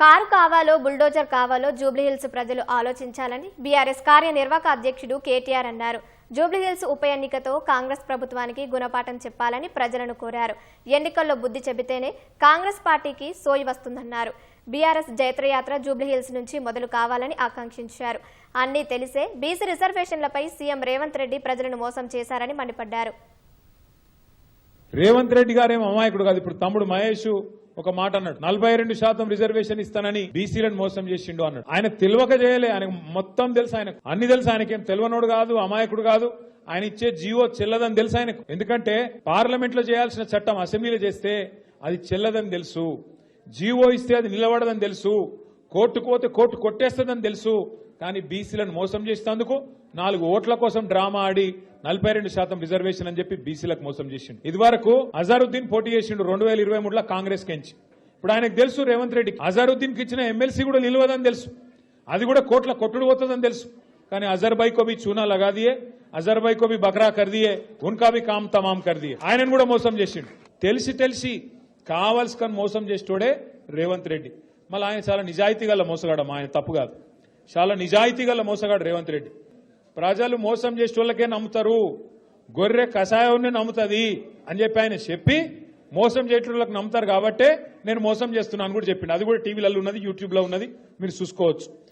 Car కావాలో bulldozer కావాలో జూబ్లీహిల్స్ ప్రజలు ఆలోచించాలని బీఆర్ఎస్ కార్యనిర్వాహక అధ్యక్షుడు కేటీఆర్ అన్నారు. జూబ్లీహిల్స్ ఉప ఎన్నికతో కాంగ్రెస్ ప్రభుత్వానికి గుణపాఠం చెప్పాలని ప్రజలను కోరారు. ఎన్నికల్లో బుద్ధి చెబితేనే కాంగ్రెస్ పార్టీకి సోయి వస్తుందన్నారు. బీఆర్ఎస్ జైత్రయాత్ర జూబ్లీహిల్స్ నుంచి మొదలు కావాలని ఆకాంక్షించారు. అన్నీ తెలిసే బీసీ రిజర్వేషన్లపై సీఎం రేవంత్ రెడ్డి ప్రజలను మోసం చేశారని మండిపడ్డారు. రేవంత్ రెడ్డి గారేమో అమాయకుడు కాదు. ఇప్పుడు తమ్ముడు మహేష్ ఒక మాట అన్నాడు. నలభై రెండు శాతం రిజర్వేషన్ ఇస్తానని బీసీలను మోసం చేసిండు అన్నాడు. ఆయన తెలియక చేయలే. ఆయన మొత్తం తెలుసు ఆయనకు. అన్ని తెలుసు ఆయనకేం తెలివనోడు కాదు అమాయకుడు కాదు. ఆయన ఇచ్చే జీవో చెల్లదని తెలుసు ఆయనకు. ఎందుకంటే పార్లమెంట్లో చేయాల్సిన చట్టం అసెంబ్లీలో చేస్తే అది చెల్లదని తెలుసు. జీవో ఇస్తే అది నిలబడదని తెలుసు. కోర్టుకు పోతే కోర్టు కొట్టేస్తుందని తెలుసు కానీ బీసీలను మోసం చేసినందుకు నాలుగు ఓట్ల కోసం డ్రామా ఆడి నలభై రెండు శాతం రిజర్వేషన్ అని చెప్పి బీసీలకు మోసం చేసిండు. ఇది వరకు అజారుద్దీన్ పోటీ చేసిండు రెండు వేల ఇరవై మూడులో కాంగ్రెస్ కెంచి ఇప్పుడు ఆయనకు తెలుసు రేవంత్ రెడ్డికి అజారుద్దీన్కి ఇచ్చిన ఎమ్మెల్సీ కూడా నిలవదని తెలుసు. అది కూడా కోట్ల కొట్టుడు పోతుందని తెలుసు. కానీ అజర్ భాయ్ కో చూనా లగాదియే అజర్ బక్రా కర్దియే ఉన్కా కామ్ తమాం కర్దియే. ఆయనను కూడా మోసం చేసిండు. తెలిసి తెలిసి కావలసుకొని మోసం చేసేటోడే రేవంత్ రెడ్డి. మళ్ళీ ఆయన చాలా నిజాయితీ గల మోసగాడు ఆయన తప్పు కాదు. చాలా నిజాయితీ గల మోసగాడు రేవంత్ రెడ్డి. ప్రజలు మోసం చేసే వాళ్ళకే నమ్ముతారు. గొర్రె కషాయాన్ని నమ్ముతుంది అని చెప్పి ఆయన చెప్పి మోసం చేసేటోళ్ళకి నమ్ముతారు కాబట్టే నేను మోసం చేస్తున్నాను కూడా చెప్పిండు. అది కూడా టీవీలలో ఉన్నది యూట్యూబ్లో ఉన్నది. మీరు చూసుకోవచ్చు.